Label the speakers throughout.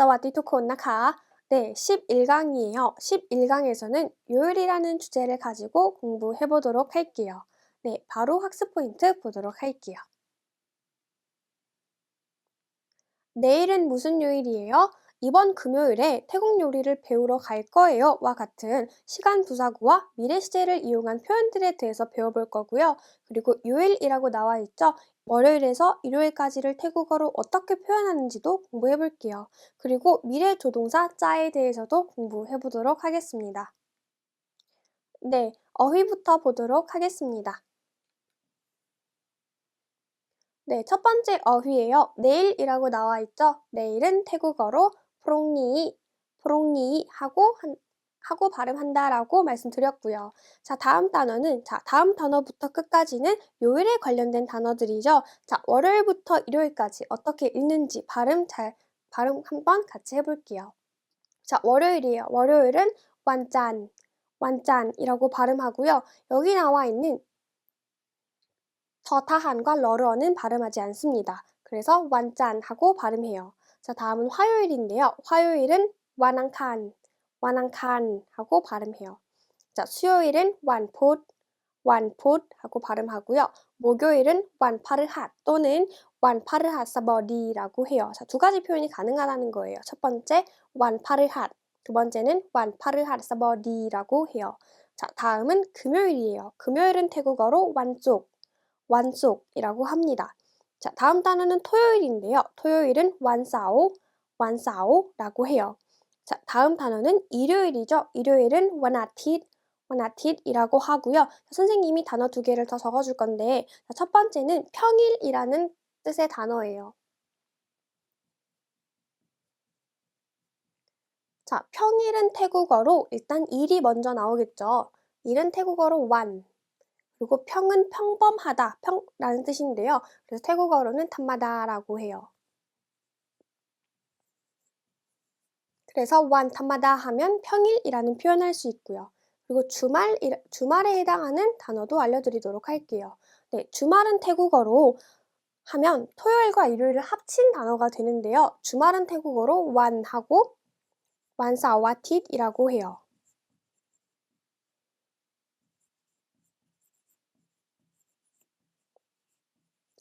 Speaker 1: 사와디 토크온나카. 네, 11강이에요. 11강에서는 요율이라는 주제를 가지고 공부해 보도록 할게요. 네, 바로 학습 포인트 보도록 할게요. 내일은 무슨 요일이에요? 이번 금요일에 태국 요리를 배우러 갈 거예요. 와 같은 시간 부사구와 미래 시제를 이용한 표현들에 대해서 배워볼 거고요. 그리고 요일이라고 나와 있죠? 월요일에서 일요일까지를 태국어로 어떻게 표현하는지도 공부해 볼게요. 그리고 미래 조동사 짜에 대해서도 공부해 보도록 하겠습니다. 네, 어휘부터 보도록 하겠습니다. 네, 첫 번째 어휘예요. 내일이라고 나와 있죠. 내일은 태국어로 프롱니, 프롱니 하고 한, 하고 발음한다라고 말씀드렸고요. 자, 다음 단어는 자, 다음 단어부터 끝까지는 요일에 관련된 단어들이죠. 자, 월요일부터 일요일까지 어떻게 읽는지 발음 잘 발음 한번 같이 해 볼게요. 자, 월요일이에요. 월요일은 완짠, 완짠이라고 발음하고요. 여기 나와 있는 저타한과 러러는 발음하지 않습니다. 그래서 완짠 하고 발음해요. 자, 다음은 화요일인데요. 화요일은 완앙칸, 완앙칸 하고 발음해요. 자, 수요일은 완풋, 완풋 하고 발음하고요. 목요일은 완파르핫 또는 완파르핫 사버디라고 해요. 자, 두 가지 표현이 가능하다는 거예요. 첫 번째 완파르핫, 두 번째는 완파르핫 사버디라고 해요. 자, 다음은 금요일이에요. 금요일은 태국어로 완쪽, 완쪽이라고 합니다. 자, 다음 단어는 토요일인데요. 토요일은 완사오, 완사오라고 해요. 자, 다음 단어는 일요일이죠. 일요일은 원아tit, 원아tit이라고 하고요. 자, 선생님이 단어 두 개를 더 적어줄 건데 자, 첫 번째는 평일이라는 뜻의 단어예요. 자, 평일은 태국어로 일단 일이 먼저 나오겠죠. 일은 태국어로 완, 그리고 평은 평범하다, 평라는 뜻인데요. 그래서 태국어로는 탐마다라고 해요. 그래서 완 탐마다 하면 평일이라는 표현할 수 있고요. 그리고 주말, 주말에 해당하는 단어도 알려드리도록 할게요. 네, 주말은 태국어로 하면 토요일과 일요일을 합친 단어가 되는데요. 주말은 태국어로 완하고 완사와팁이라고 해요.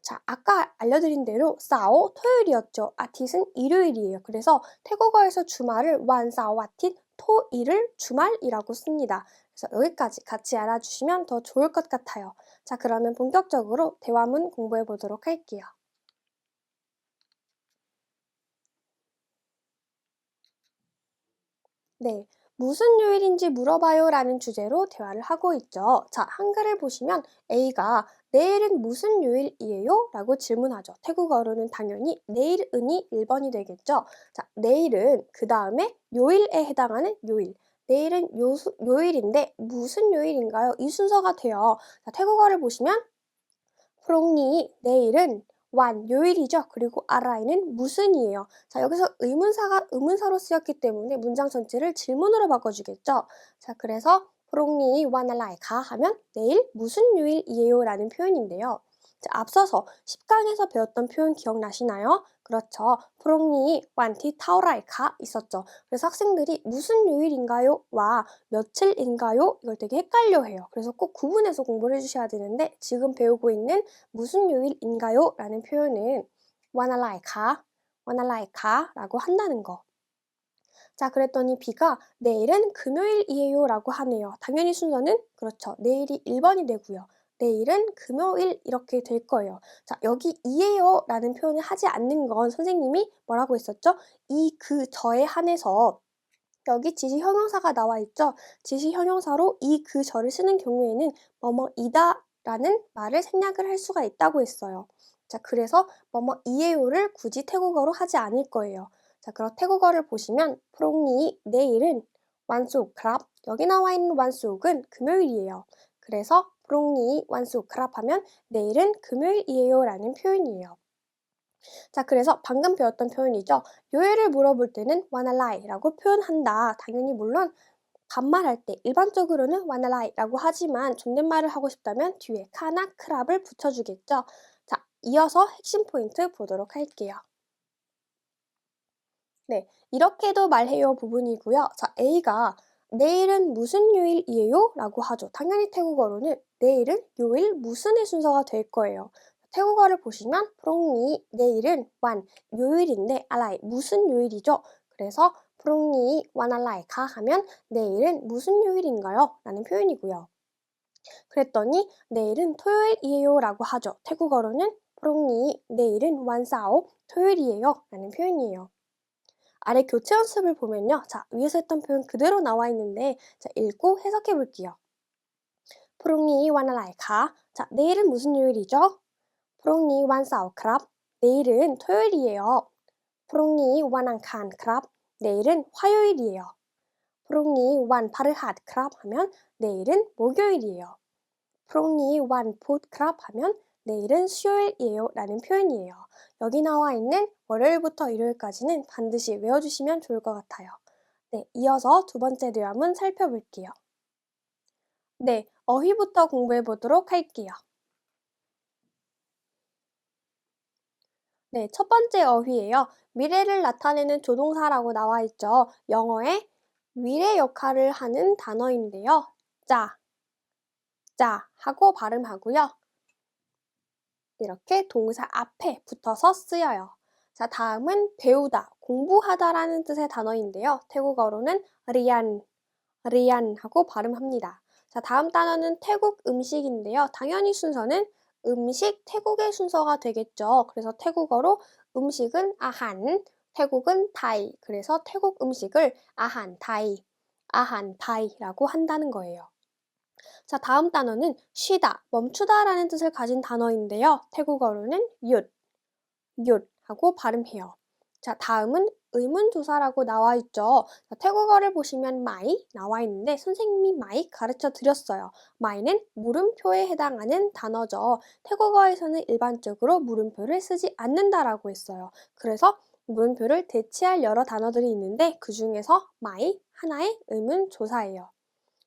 Speaker 1: 자, 아까 알려드린 대로 싸오 토요일이었죠. 아티은 일요일이에요. 그래서 태국어에서 주말을 완사와티 토일을 주말이라고 씁니다. 그래서 여기까지 같이 알아주시면 더 좋을 것 같아요. 자, 그러면 본격적으로 대화문 공부해 보도록 할게요. 네, 무슨 요일인지 물어봐요 라는 주제로 대화를 하고 있죠. 자, 한글을 보시면 A가 내일은 무슨 요일이에요? 라고 질문하죠. 태국어로는 당연히 내일은이 1번이 되겠죠. 자, 내일은 그 다음에 요일에 해당하는 요일. 내일은 요, 요일인데 무슨 요일인가요? 이 순서가 돼요. 자, 태국어를 보시면 프롱니 내일은 완, 요일이죠. 그리고 아라이는 무슨이에요. 자, 여기서 의문사가 의문사로 쓰였기 때문에 문장 전체를 질문으로 바꿔주겠죠. 자, 그래서 프롱니 완알라이가 하면 내일 무슨 요일이에요? 라는 표현인데요. 자, 앞서서 10강에서 배웠던 표현 기억나시나요? 그렇죠. 프롱니 완티 타오라이카 있었죠. 그래서 학생들이 무슨 요일인가요? 와 며칠인가요? 이걸 되게 헷갈려 해요. 그래서 꼭 구분해서 공부를 해주셔야 되는데 지금 배우고 있는 무슨 요일인가요? 라는 표현은 와나라이카, 와나라이카 라고 한다는 거. 자, 그랬더니 B가 내일은 금요일이에요 라고 하네요. 당연히 순서는 그렇죠. 내일이 1번이 되고요. 내일은 금요일 이렇게 될 거예요. 자, 여기 이에요 라는 표현을 하지 않는 건 선생님이 뭐라고 했었죠? 이, 그, 저에 한해서 여기 지시 형용사가 나와 있죠? 지시 형용사로 이, 그, 저를 쓰는 경우에는 뭐뭐이다 라는 말을 생략을 할 수가 있다고 했어요. 자, 그래서 뭐뭐 이에요를 굳이 태국어로 하지 않을 거예요. 자, 그럼 태국어를 보시면 프롱니 내일은 완수 크랍 여기 나와 있는 완수은 금요일이에요. 그래서 프롱니 완수 크랍 하면 내일은 금요일이에요 라는 표현이에요. 자, 그래서 방금 배웠던 표현이죠. 요일을 물어볼 때는 와날라이라고 표현한다. 당연히 물론 반말할 때 일반적으로는 와날라이라고 하지만 존댓말을 하고 싶다면 뒤에 카나 크랍을 붙여주겠죠. 자, 이어서 핵심 포인트 보도록 할게요. 네, 이렇게도 말해요 부분이고요. 자, A가 내일은 무슨 요일이에요? 라고 하죠. 당연히 태국어로는 내일은 요일 무슨의 순서가 될 거예요. 태국어를 보시면 프롱니 내일은 완 요일인데 알라이 무슨 요일이죠? 그래서 프롱니 완 알라이카 하면 내일은 무슨 요일인가요? 라는 표현이고요. 그랬더니 내일은 토요일이에요 라고 하죠. 태국어로는 프롱니 내일은 완사오 토요일이에요 라는 표현이에요. 아래 교체 연습을 보면요. 자, 위에서 했던 표현 그대로 나와 있는데 자, 읽고 해석해 볼게요. 프롱니 완알라이카 자, 내일은 무슨 요일이죠? 프롱니 완사오 크랍 내일은 토요일이에요. 프롱니 완앙칸 크랍 내일은 화요일이에요. 프롱니 완 파르핫 크랍 하면 내일은 목요일이에요. 프롱니 완풋 크랍 하면 내일은 수요일이에요 라는 표현이에요. 여기 나와 있는 월요일부터 일요일까지는 반드시 외워주시면 좋을 것 같아요. 네, 이어서 두 번째 대화문 살펴볼게요. 네, 어휘부터 공부해 보도록 할게요. 네, 첫 번째 어휘예요. 미래를 나타내는 조동사라고 나와 있죠. 영어의 미래 역할을 하는 단어인데요. 자, 자 하고 발음하고요. 이렇게 동사 앞에 붙어서 쓰여요. 자, 다음은 배우다, 공부하다라는 뜻의 단어인데요. 태국어로는 리안, 리안 하고 발음합니다. 자, 다음 단어는 태국 음식인데요. 당연히 순서는 음식 태국의 순서가 되겠죠. 그래서 태국어로 음식은 아한, 태국은 타이. 그래서 태국 음식을 아한 타이, 아한 타이라고 한다는 거예요. 자, 다음 단어는 쉬다, 멈추다라는 뜻을 가진 단어인데요. 태국어로는 윷, 윷 하고 발음해요. 자, 다음은 의문조사라고 나와 있죠. 자, 태국어를 보시면 마이 나와 있는데 선생님이 마이 가르쳐 드렸어요. 마이는 물음표에 해당하는 단어죠. 태국어에서는 일반적으로 물음표를 쓰지 않는다라고 했어요. 그래서 물음표를 대체할 여러 단어들이 있는데 그 중에서 마이 하나의 의문조사예요.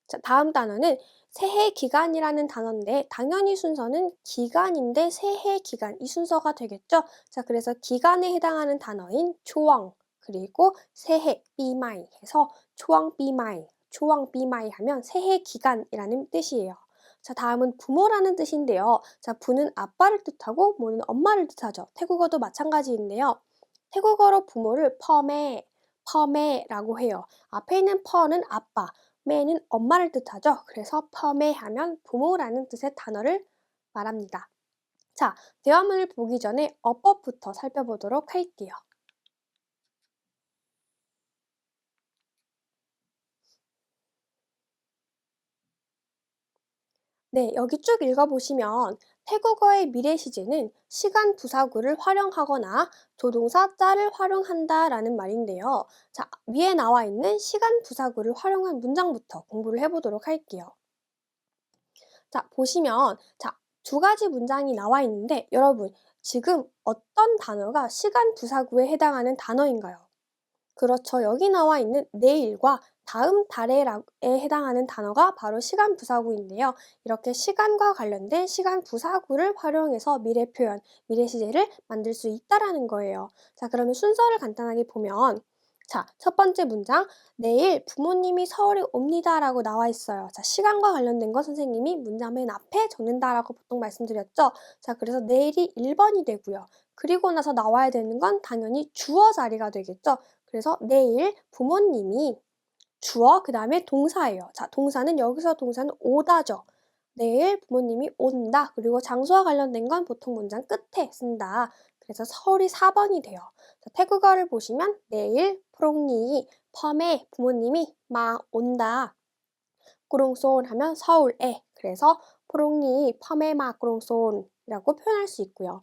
Speaker 1: 자, 다음 단어는 새해 기간이라는 단어인데 당연히 순서는 기간인데 새해 기간 이 순서가 되겠죠. 자, 그래서 기간에 해당하는 단어인 초왕 그리고 새해 삐마이 해서 초왕 삐마이 초왕 삐마이 하면 새해 기간이라는 뜻이에요. 자, 다음은 부모라는 뜻인데요. 자, 부는 아빠를 뜻하고 모는 엄마를 뜻하죠. 태국어도 마찬가지인데요. 태국어로 부모를 펌에, 펌에라고 해요. 앞에 있는 퍼는 아빠, 매는 엄마를 뜻하죠. 그래서 펌에 하면 부모라는 뜻의 단어를 말합니다. 자, 대화문을 보기 전에 어법부터 살펴보도록 할게요. 네, 여기 쭉 읽어보시면 태국어의 미래 시제는 시간 부사구를 활용하거나 조동사 짤을 활용한다 라는 말인데요. 자, 위에 나와 있는 시간 부사구를 활용한 문장부터 공부를 해보도록 할게요. 자, 보시면 자, 두 가지 문장이 나와 있는데 여러분 지금 어떤 단어가 시간 부사구에 해당하는 단어인가요? 그렇죠. 여기 나와 있는 내일과 다음 달에에 해당하는 단어가 바로 시간 부사구인데요. 이렇게 시간과 관련된 시간 부사구를 활용해서 미래 표현, 미래 시제를 만들 수 있다라는 거예요. 자, 그러면 순서를 간단하게 보면 자, 첫 번째 문장. 내일 부모님이 서울에 옵니다. 라고 나와 있어요. 자, 시간과 관련된 거 선생님이 문장 맨 앞에 적는다 라고 보통 말씀드렸죠. 자, 그래서 내일이 1번이 되고요. 그리고 나서 나와야 되는 건 당연히 주어 자리가 되겠죠. 그래서 내일 부모님이 주어 그 다음에 동사예요. 자, 동사는 여기서 동사는 오다죠. 내일 부모님이 온다. 그리고 장소와 관련된 건 보통 문장 끝에 쓴다. 그래서 서울이 4번이 돼요. 자, 태국어를 보시면 내일 프롱니 펌에 부모님이 막 온다. 꾸롱손 하면 서울에 그래서 프롱니 펌에 막 꾸롱손이라고 표현할 수 있고요.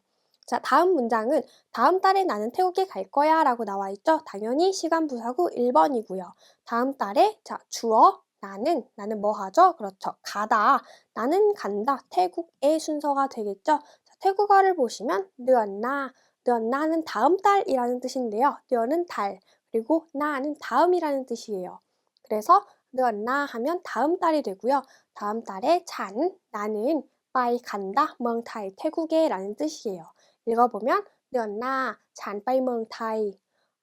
Speaker 1: 자, 다음 문장은 다음 달에 나는 태국에 갈 거야 라고 나와 있죠. 당연히 시간 부사구 1번이고요. 다음 달에 자, 주어 나는 나는 뭐 하죠? 그렇죠. 가다. 나는 간다. 태국의 순서가 되겠죠. 자, 태국어를 보시면 느언나 느언나는 다음 달이라는 뜻인데요. 느언은 달 그리고 나는 다음이라는 뜻이에요. 그래서 느언나 하면 다음 달이 되고요. 다음 달에 찬 나는 빠이 간다 멍타이 태국에 라는 뜻이에요. 읽어보면 르나 잔빠이 멍타이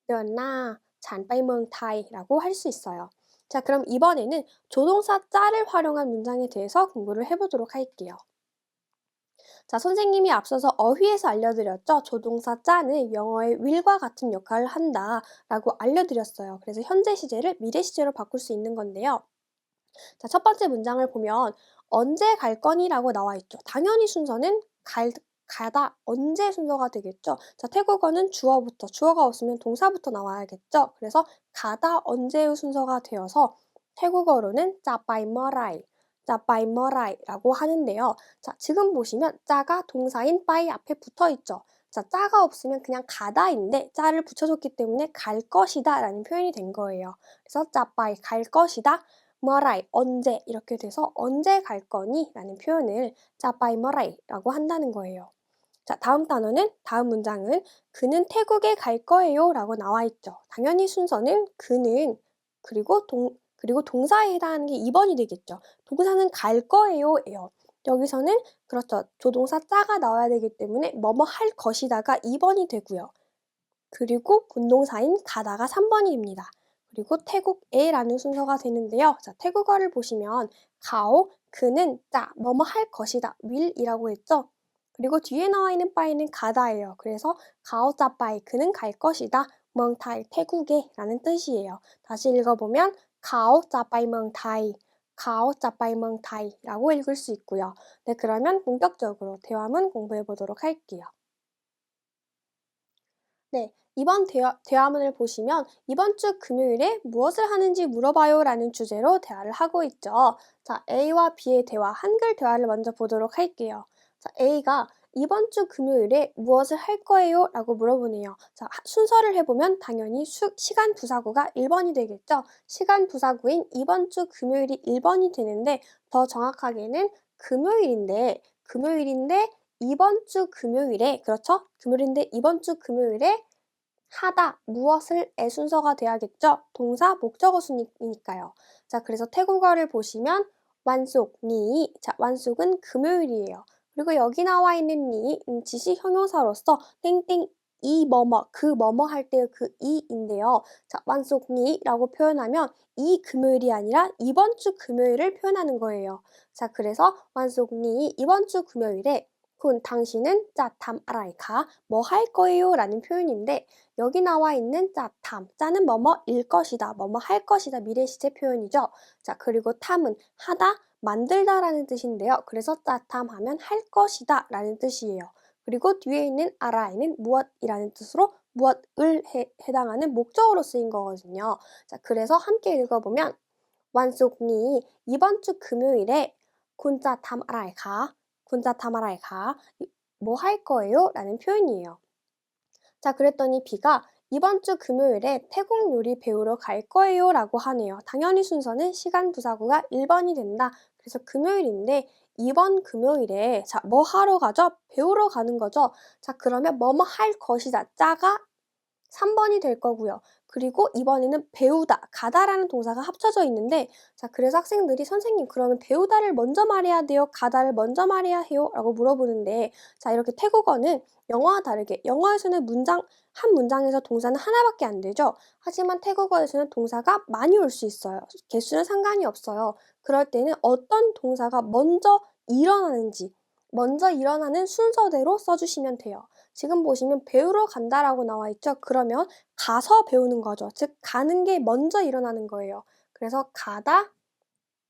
Speaker 1: 르나 잔빠이 멍타이라고 할 수 있어요. 자, 그럼 이번에는 조동사 짜를 활용한 문장에 대해서 공부를 해보도록 할게요. 자, 선생님이 앞서서 어휘에서 알려드렸죠. 조동사 짜는 영어의 will과 같은 역할을 한다 라고 알려드렸어요. 그래서 현재 시제를 미래 시제로 바꿀 수 있는 건데요. 자, 첫 번째 문장을 보면 언제 갈 거니? 라고 나와 있죠. 당연히 순서는 갈 가다, 언제 순서가 되겠죠. 자, 태국어는 주어부터, 주어가 없으면 동사부터 나와야겠죠. 그래서 가다, 언제의 순서가 되어서 태국어로는 짜빠이 머라이, 짜빠이 머라이라고 하는데요. 자, 지금 보시면 짜가 동사인 빠이 앞에 붙어 있죠. 자, 짜가 없으면 그냥 가다인데 짜를 붙여줬기 때문에 갈 것이다 라는 표현이 된 거예요. 그래서 짜빠이 갈 것이다. 머라이 언제 이렇게 돼서 언제 갈 거니? 라는 표현을 짜빠이 머라이라고 한다는 거예요. 자, 다음 단어는 다음 문장은 그는 태국에 갈 거예요 라고 나와 있죠. 당연히 순서는 그는 그리고 동 그리고 동사에 해당하는 게 2번이 되겠죠. 동사는 갈 거예요 예요. 여기서는 그렇죠. 조동사 짜가 나와야 되기 때문에 뭐뭐 할 것이다가 2번이 되고요. 그리고 본동사인 가다가 3번이 됩니다. 그리고 태국에라는 순서가 되는데요. 자, 태국어를 보시면 가오, 그는 짜, 뭐뭐 할 것이다, will이라고 했죠. 그리고 뒤에 나와 있는 빠이는 가다예요. 그래서 가오 짜빠이, 그는 갈 것이다, 멍타이, 태국에 라는 뜻이에요. 다시 읽어보면 가오 짜빠이 멍타이, 가오 짜빠이 멍타이라고 읽을 수 있고요. 네, 그러면 본격적으로 대화문 공부해 보도록 할게요. 네, 이번 대화, 대화문을 보시면 이번 주 금요일에 무엇을 하는지 물어봐요 라는 주제로 대화를 하고 있죠. 자, A와 B의 대화, 한글 대화를 먼저 보도록 할게요. 자, A가 이번 주 금요일에 무엇을 할 거예요? 라고 물어보네요. 자, 순서를 해보면 당연히 수, 시간 부사구가 1번이 되겠죠. 시간 부사구인 이번 주 금요일이 1번이 되는데 더 정확하게는 금요일인데 금요일인데 이번 주 금요일에 그렇죠? 금요일인데 이번 주 금요일에 하다 무엇을 의 순서가 돼야겠죠? 동사 목적어 순이니까요. 자, 그래서 태국어를 보시면 완속 니. 자, 완속은 금요일이에요. 그리고 여기 나와 있는 니 음, 지시 형용사로서 땡땡 이 뭐뭐 그 뭐뭐 할때그 이인데요. 자, 완속 니라고 표현하면 이 금요일이 아니라 이번 주 금요일을 표현하는 거예요. 자, 그래서 완속 니 이번 주 금요일에 군 당신은 짜탐 아라이카 뭐 할 거예요 라는 표현인데 여기 나와 있는 짜탐 짜는 뭐뭐일 것이다 뭐뭐 할 것이다 미래 시제 표현이죠 자 그리고 탐은 하다 만들다 라는 뜻인데요 그래서 짜탐 하면 할 것이다 라는 뜻이에요 그리고 뒤에 있는 아라이는 무엇이라는 뜻으로 무엇을 해, 해당하는 목적어로 쓰인 거거든요 자 그래서 함께 읽어보면 완속니 이번 주 금요일에 군짜탐 아라이카 군자 타마라이가 뭐 할 거예요? 라는 표현이에요. 자, 그랬더니 B가 이번 주 금요일에 태국 요리 배우러 갈 거예요 라고 하네요. 당연히 순서는 시간 부사구가 1번이 된다. 그래서 금요일인데 이번 금요일에 자, 뭐 하러 가죠? 배우러 가는 거죠. 자, 그러면 뭐뭐 할 것이다. 짜가 3번이 될 거고요. 그리고 이번에는 배우다, 가다라는 동사가 합쳐져 있는데 자 그래서 학생들이 선생님 그러면 배우다를 먼저 말해야 돼요? 가다를 먼저 말해야 해요? 라고 물어보는데 자 이렇게 태국어는 영어와 다르게 영어에서는 문장 한 문장에서 동사는 하나밖에 안 되죠. 하지만 태국어에서는 동사가 많이 올 수 있어요. 개수는 상관이 없어요. 그럴 때는 어떤 동사가 먼저 일어나는지 먼저 일어나는 순서대로 써주시면 돼요. 지금 보시면 배우러 간다라고 나와 있죠. 그러면 가서 배우는 거죠. 즉 가는 게 먼저 일어나는 거예요. 그래서 가다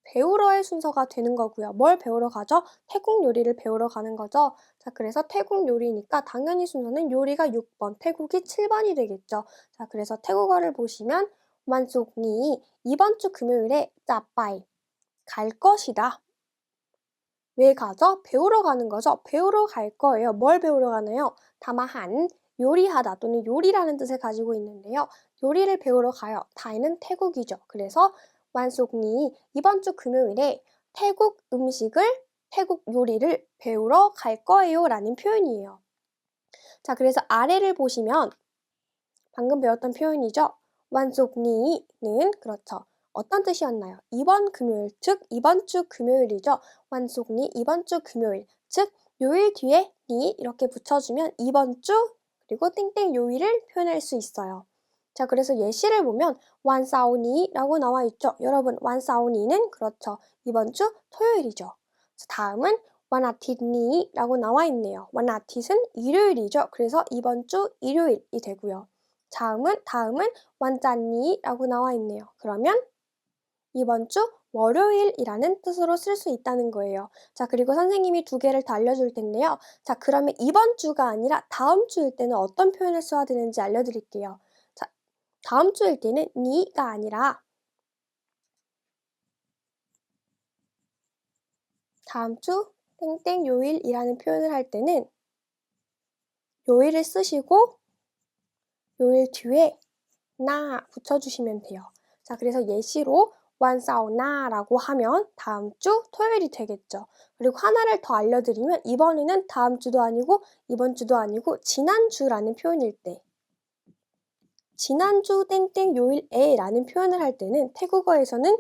Speaker 1: 배우러의 순서가 되는 거고요. 뭘 배우러 가죠? 태국 요리를 배우러 가는 거죠. 자, 그래서 태국 요리니까 당연히 순서는 요리가 6번, 태국이 7번이 되겠죠. 자, 그래서 태국어를 보시면 만속니 이번 주 금요일에 짜빠이 갈 것이다. 왜 가죠? 배우러 가는 거죠. 배우러 갈 거예요. 뭘 배우러 가나요? 다마한 요리하다 또는 요리라는 뜻을 가지고 있는데요. 요리를 배우러 가요. 다이는 태국이죠. 그래서 완속니 이번 주 금요일에 태국 음식을 태국 요리를 배우러 갈 거예요 라는 표현이에요. 자, 그래서 아래를 보시면 방금 배웠던 표현이죠. 완속니는 그렇죠. 어떤 뜻이었나요? 이번 금요일, 즉 이번 주 금요일이죠. 완속니 이번 주 금요일, 즉 요일 뒤에 니 이렇게 붙여주면 이번 주 그리고 땡땡 요일을 표현할 수 있어요. 자, 그래서 예시를 보면 완사오니라고 나와 있죠. 여러분, 완사오니는 그렇죠. 이번 주 토요일이죠. 자, 다음은 완아티니라고 나와 있네요. 완아티는 일요일이죠. 그래서 이번 주 일요일이 되고요. 다음은 다음은 완짜니라고 나와 있네요. 그러면 이번 주 월요일이라는 뜻으로 쓸 수 있다는 거예요. 자, 그리고 선생님이 두 개를 더 알려줄 텐데요. 자, 그러면 이번 주가 아니라 다음 주일 때는 어떤 표현을 써야 되는지 알려드릴게요. 자, 다음 주일 때는 니가 아니라 다음 주 땡땡 요일이라는 표현을 할 때는 요일을 쓰시고 요일 뒤에 나 붙여주시면 돼요. 자, 그래서 예시로 완사오나라고 하면 다음 주 토요일이 되겠죠. 그리고 하나를 더 알려드리면 이번에는 다음 주도 아니고 이번 주도 아니고 지난주라는 표현일 때 지난주 땡땡 요일에 라는 표현을 할 때는 태국어에서는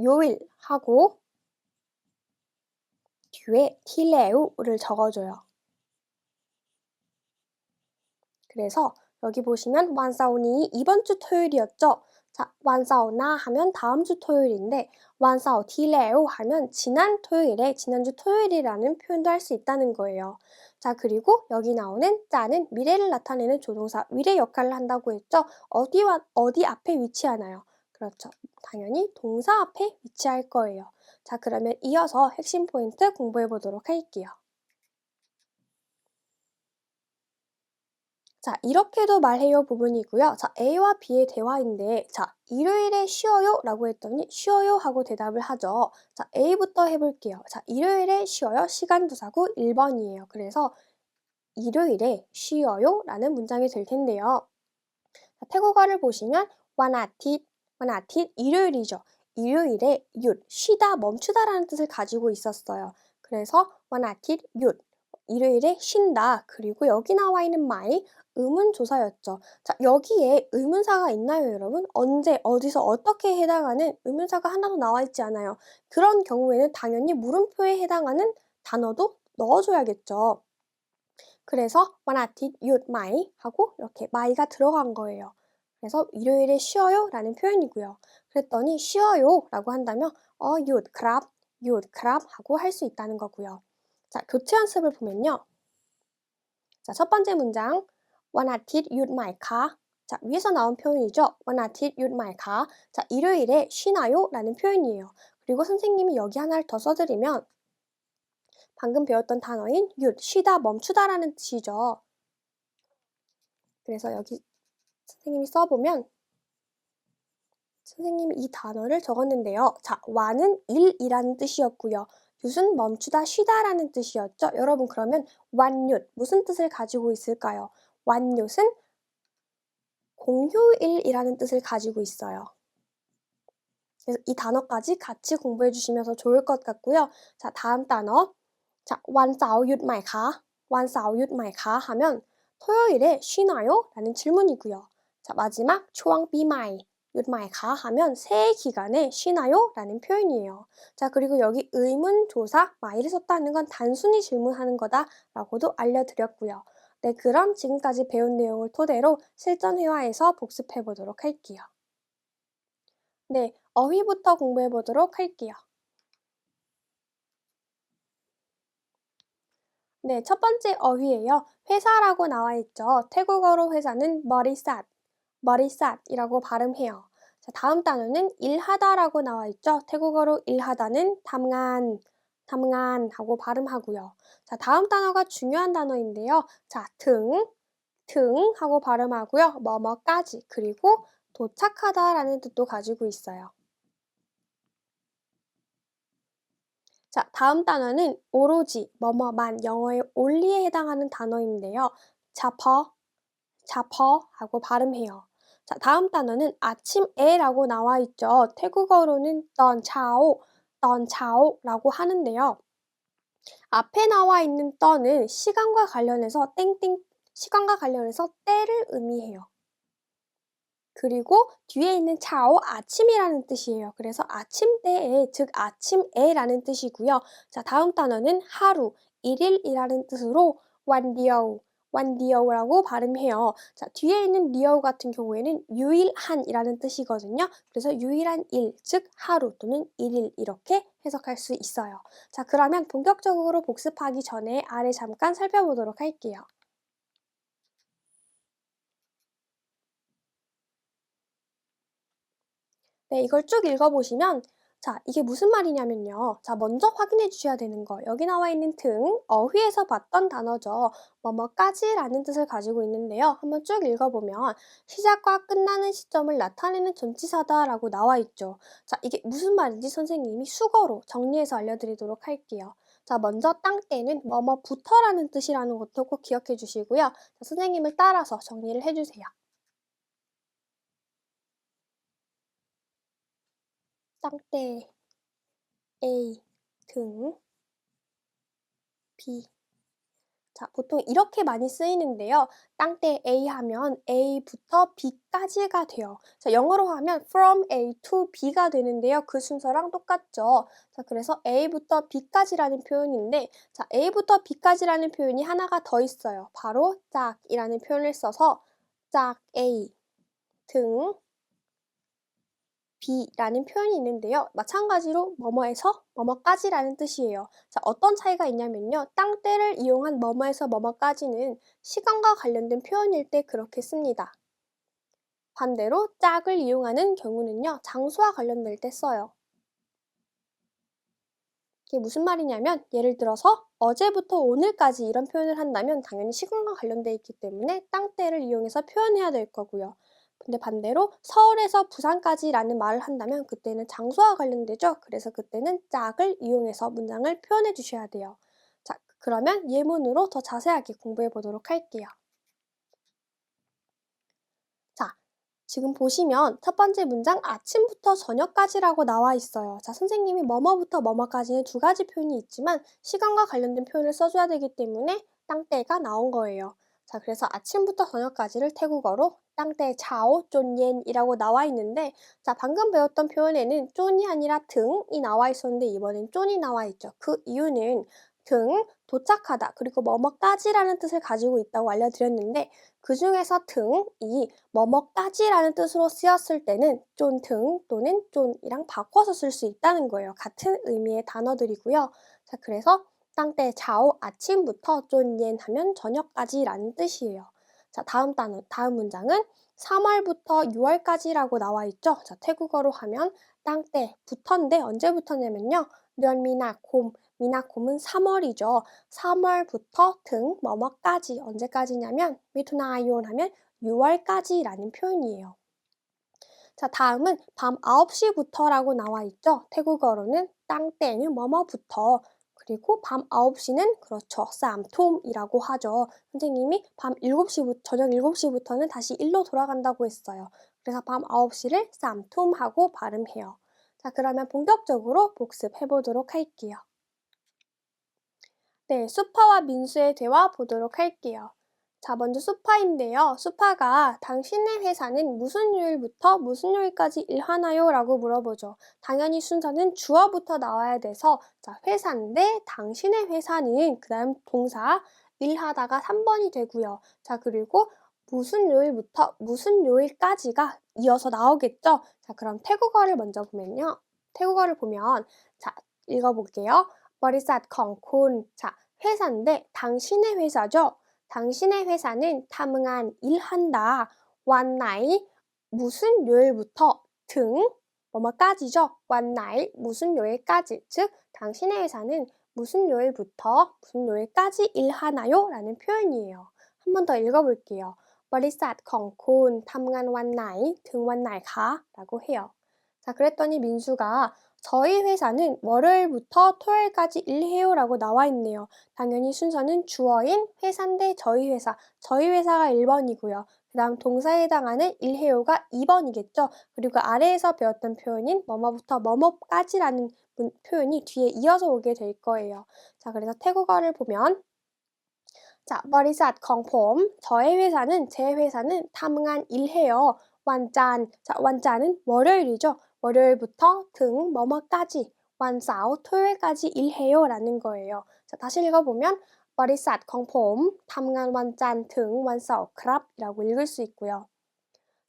Speaker 1: 요일하고 뒤에 틸레우를 적어줘요. 그래서 여기 보시면 완사오니 이번 주 토요일이었죠. 자, 완사오나 하면 다음 주 토요일인데 완사오 틸레우 하면 지난 토요일에 지난주 토요일이라는 표현도 할 수 있다는 거예요. 자, 그리고 여기 나오는 짜는 미래를 나타내는 조동사 위례 역할을 한다고 했죠. 어디와 어디 앞에 위치하나요? 그렇죠. 당연히 동사 앞에 위치할 거예요. 자, 그러면 이어서 핵심 포인트 공부해 보도록 할게요. 자, 이렇게도 말해요 부분이고요. 자, A와 B의 대화인데, 자, 일요일에 쉬어요? 라고 했더니 쉬어요 하고 대답을 하죠. 자, A부터 해볼게요. 자, 일요일에 쉬어요? 시간 두사고 1번이에요. 그래서 일요일에 쉬어요? 라는 문장이 될 텐데요. 자, 태국어를 보시면 완아티, 완아티 일요일이죠. 일요일에 윷, 쉬다, 멈추다라는 뜻을 가지고 있었어요. 그래서 완아티 윷, 일요일에 쉰다. 그리고 여기 나와 있는 말 의문조사였죠. 자, 여기에 의문사가 있나요, 여러분? 언제, 어디서, 어떻게 해당하는 의문사가 하나도 나와 있지 않아요. 그런 경우에는 당연히 물음표에 해당하는 단어도 넣어줘야겠죠. 그래서 원아tit you'd my 하고 이렇게 my가 들어간 거예요. 그래서 일요일에 쉬어요 라는 표현이고요. 그랬더니 쉬어요 라고 한다면 어 you'd crab, you'd crab 하고 할 수 있다는 거고요. 자, 교체 연습을 보면요. 자, 첫 번째 문장. When I did you my car. 자, 위에서 나온 표현이죠. When I did you my car. 자, 일요일에 쉬나요? 라는 표현이에요. 그리고 선생님이 여기 하나를 더 써드리면 방금 배웠던 단어인 you, 쉬다, 멈추다라는 뜻이죠. 그래서 여기 선생님이 써보면 선생님이 이 단어를 적었는데요. 자, 와는 일이라는 뜻이었고요. 윷은 멈추다 쉬다라는 뜻이었죠. 여러분 그러면 완윷 무슨 뜻을 가지고 있을까요? 완윷은 공휴일이라는 뜻을 가지고 있어요. 그래서 이 단어까지 같이 공부해 주시면서 좋을 것 같고요. 자, 다음 단어. 자, 완싸우윷마이카. 완싸우윷마이카 하면 토요일에 쉬나요? 라는 질문이고요. 자, 마지막 초왕비마이. 윷마에가 하면 새 기간에 쉬나요? 라는 표현이에요. 자, 그리고 여기 의문조사 마이를 썼다는 건 단순히 질문하는 거다라고도 알려드렸고요. 네, 그럼 지금까지 배운 내용을 토대로 실전 회화에서 복습해 보도록 할게요. 네, 어휘부터 공부해 보도록 할게요. 네, 첫 번째 어휘예요. 회사라고 나와 있죠. 태국어로 회사는 머리삿. 머리삿이라고 발음해요. 자, 다음 단어는 일하다라고 나와 있죠. 태국어로 일하다는 담간, 담간 하고 발음하고요. 자, 다음 단어가 중요한 단어인데요. 자, 등, 등 하고 발음하고요. 뭐뭐까지 그리고 도착하다라는 뜻도 가지고 있어요. 자, 다음 단어는 오로지, 뭐뭐만, 영어의 only에 해당하는 단어인데요. 자퍼, 자퍼 하고 발음해요. 자, 다음 단어는 아침에라고 나와 있죠. 태국어로는 던차오, 던차오라고 하는데요. 앞에 나와 있는 떠는 시간과 관련해서 땡땡 시간과 관련해서 때를 의미해요. 그리고 뒤에 있는 차오 아침이라는 뜻이에요. 그래서 아침 때에 즉 아침에라는 뜻이고요. 자 다음 단어는 하루 일일이라는 뜻으로 완디오 완디어라고 발음해요. 자, 뒤에 있는 리어 같은 경우에는 유일한이라는 뜻이거든요. 그래서 유일한 일, 즉 하루 또는 일일 이렇게 해석할 수 있어요. 자, 그러면 본격적으로 복습하기 전에 아래 잠깐 살펴보도록 할게요. 네, 이걸 쭉 읽어보시면 자, 이게 무슨 말이냐면요. 자, 먼저 확인해 주셔야 되는 거. 여기 나와 있는 등, 어휘에서 봤던 단어죠. 뭐뭐까지라는 뜻을 가지고 있는데요. 한번 쭉 읽어보면 시작과 끝나는 시점을 나타내는 전치사다라고 나와 있죠. 자, 이게 무슨 말인지 선생님이 수거로 정리해서 알려드리도록 할게요. 자, 먼저 땅때는 뭐뭐부터라는 뜻이라는 것도 꼭 기억해 주시고요. 자, 선생님을 따라서 정리를 해주세요. 땅때 A 등 B 자, 보통 이렇게 많이 쓰이는데요. 땅때 A 하면 A부터 B까지가 돼요. 자, 영어로 하면 from A to B가 되는데요. 그 순서랑 똑같죠. 자, 그래서 A부터 B까지라는 표현인데, 자, A부터 B까지라는 표현이 하나가 더 있어요. 바로 짝이라는 표현을 써서 짝 A 등 B라는 표현이 있는데요. 마찬가지로 뭐뭐에서 뭐뭐까지라는 뜻이에요. 자, 어떤 차이가 있냐면요. 땅때를 이용한 뭐뭐에서 뭐뭐까지는 시간과 관련된 표현일 때 그렇게 씁니다. 반대로 짝을 이용하는 경우는요. 장소와 관련될 때 써요. 이게 무슨 말이냐면 예를 들어서 어제부터 오늘까지 이런 표현을 한다면 당연히 시간과 관련돼 있기 때문에 땅때를 이용해서 표현해야 될 거고요. 근데 반대로 서울에서 부산까지라는 말을 한다면 그때는 장소와 관련되죠. 그래서 그때는 짝을 이용해서 문장을 표현해 주셔야 돼요. 자, 그러면 예문으로 더 자세하게 공부해 보도록 할게요. 자, 지금 보시면 첫 번째 문장 아침부터 저녁까지라고 나와 있어요. 자, 선생님이 뭐뭐부터 뭐뭐까지는 두 가지 표현이 있지만 시간과 관련된 표현을 써줘야 되기 때문에 땅때가 나온 거예요. 자, 그래서 아침부터 저녁까지를 태국어로 땅때 차오 쫀옌이라고 나와 있는데 자 방금 배웠던 표현에는 쫀이 아니라 등이 나와 있었는데 이번엔 쫀이 나와 있죠. 그 이유는 등, 도착하다, 그리고 뭐뭐까지라는 뜻을 가지고 있다고 알려드렸는데 그 중에서 등이 뭐뭐까지라는 뜻으로 쓰였을 때는 쫀등 또는 쫀이랑 바꿔서 쓸 수 있다는 거예요. 같은 의미의 단어들이고요. 자, 그래서 땅때 차오 아침부터 쫀옌 하면 저녁까지라는 뜻이에요. 자, 다음 단어, 다음 문장은 3월부터 6월까지라고 나와 있죠. 자, 태국어로 하면 땅때 부터인데 언제부터냐면요. 련미나콤, 미나콤은 3월이죠. 3월부터 등 뭐뭐까지 언제까지냐면 미투나 아이온 하면 6월까지라는 표현이에요. 자, 다음은 밤 9시부터라고 나와 있죠. 태국어로는 땅때는 뭐뭐부터 그리고 밤 9시는 그렇죠. 쌈톰이라고 하죠. 선생님이 밤 7시부터 저녁 7시부터는 다시 일로 돌아간다고 했어요. 그래서 밤 9시를 쌈톰하고 발음해요. 자, 그러면 본격적으로 복습해 보도록 할게요. 네, 수파와 민수의 대화 보도록 할게요. 자, 먼저 수파인데요. 수파가 당신의 회사는 무슨 요일부터 무슨 요일까지 일하나요? 라고 물어보죠. 당연히 순서는 주어부터 나와야 돼서 자, 회사인데 당신의 회사는 그 다음 동사 일하다가 3번이 되고요. 자, 그리고 무슨 요일부터 무슨 요일까지가 이어서 나오겠죠? 자, 그럼 태국어를 먼저 보면요. 태국어를 보면 자, 읽어볼게요. 버리삿 컹쿤. 자, 회사인데 당신의 회사죠? 당신의 회사는 탐응한 일한다. 완나이 무슨 요일부터 등 뭐뭐까지죠. 완나이 무슨 요일까지 즉 당신의 회사는 무슨 요일부터 무슨 요일까지 일하나요? 라는 표현이에요. 한 번 더 읽어볼게요. 버리삿 콩쿤 탐관 완나이 등 완나이가 라고 해요. 자 그랬더니 민수가 저희 회사는 월요일부터 토요일까지 일해요 라고 나와 있네요. 당연히 순서는 주어인 회사인데 저희 회사, 저희 회사가 1번이고요. 그 다음 동사에 해당하는 일해요가 2번이겠죠. 그리고 아래에서 배웠던 표현인 뭐뭐부터 뭐뭐까지라는 표현이 뒤에 이어서 오게 될 거예요. 자, 그래서 태국어를 보면 자, 버리삿 콩폼 저의 회사는 제 회사는 탐응한 일해요. 완짠. 자, 완짠은 월요일이죠. 월요일부터 등 뭐뭐까지 완사오 토요일까지 일해요 라는 거예요. 자, 다시 읽어보면 버리삿 공폼, 탐관 완짠 등 완사오 크랍이라고 읽을 수 있고요.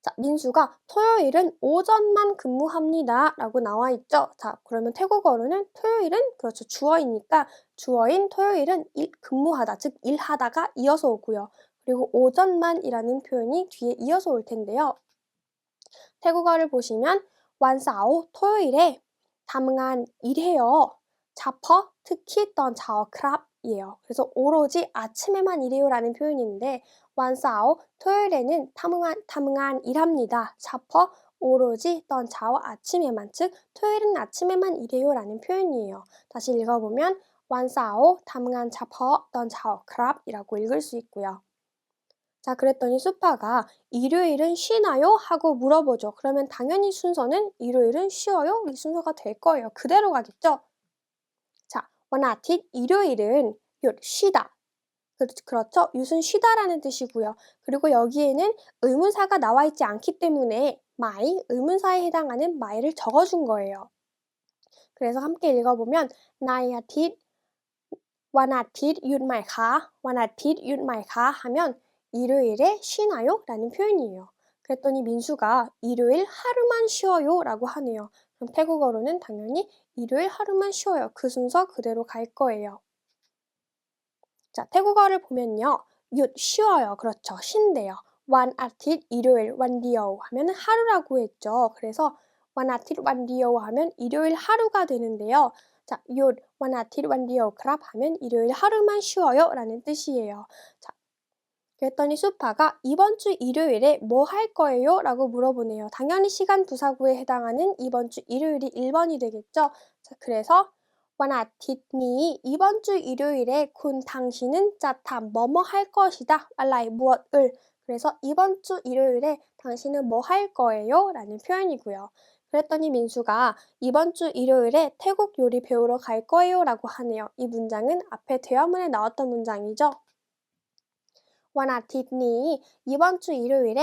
Speaker 1: 자, 민수가 토요일은 오전만 근무합니다. 라고 나와 있죠. 자, 그러면 태국어로는 토요일은, 그렇죠. 주어이니까 주어인 토요일은 일, 근무하다, 즉, 일하다가 이어서 오고요. 그리고 오전만이라는 표현이 뒤에 이어서 올 텐데요. 태국어를 보시면 완사오 토요일에 담응한 일해요. 자퍼 특히 떤 자어 크랍이에요. 그래서 오로지 아침에만 일해요라는 표현인데 완사오 토요일에는 탐응한 탐응한 일합니다. 자퍼 오로지 떤 자오 아침에만 즉 토요일은 아침에만 일해요라는 표현이에요. 다시 읽어보면 완사오 탐응한 자퍼 떤 자오 크랍이라고 읽을 수 있고요. 자, 그랬더니 수파가 일요일은 쉬나요? 하고 물어보죠. 그러면 당연히 순서는 일요일은 쉬어요? 이 순서가 될 거예요. 그대로 가겠죠? 자, 원아틱 일요일은 요 쉬다. 그- 그렇죠? 윷은 쉬다라는 뜻이고요. 그리고 여기에는 의문사가 나와 있지 않기 때문에 마이, 의문사에 해당하는 마이를 적어준 거예요. 그래서 함께 읽어보면 나이 아틱, 원아틱 윷마이카, 원아틱 윷마이카 하면 일요일에 쉬나요? 라는 표현이에요. 그랬더니 민수가 일요일 하루만 쉬어요 라고 하네요. 그럼 태국어로는 당연히 일요일 하루만 쉬어요. 그 순서 그대로 갈 거예요. 자, 태국어를 보면요. 윷 쉬어요. 그렇죠. 쉰대요. 원 아틱 일요일 원디오 하면 하루라고 했죠. 그래서 원 아틱 원디오 하면 일요일 하루가 되는데요. 자, 윷원 아틱 원디오 크랍 하면 일요일 하루만 쉬어요 라는 뜻이에요. 자, 그랬더니 수파가 이번 주 일요일에 뭐 할 거예요? 라고 물어보네요. 당연히 시간 부사구에 해당하는 이번 주 일요일이 1번이 되겠죠? 자, 그래서 원아티니 이번 주 일요일에 군 당신은 짜탐 뭐뭐 할 것이다. 알라이 무엇을 그래서 이번 주 일요일에 당신은 뭐 할 거예요? 라는 표현이고요. 그랬더니 민수가 이번 주 일요일에 태국 요리 배우러 갈 거예요 라고 하네요. 이 문장은 앞에 대화문에 나왔던 문장이죠. วันอาทิตย์นี้ 이번 주 일요일에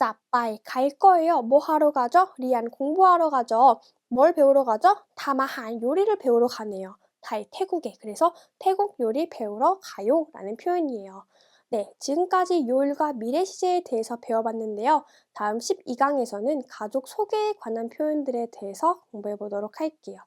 Speaker 1: จะไป 갈 거예요. 뭐 하러 가죠? 리안 공부하러 가죠. 뭘 배우러 가죠? 타마한 요리를 배우러 가네요. 타이 태국에. 그래서 태국 요리 배우러 가요. 라는 표현이에요. 네, 지금까지 요일과 미래 시제에 대해서 배워봤는데요. 다음 12강에서는 가족 소개에 관한 표현들에 대해서 공부해 보도록 할게요.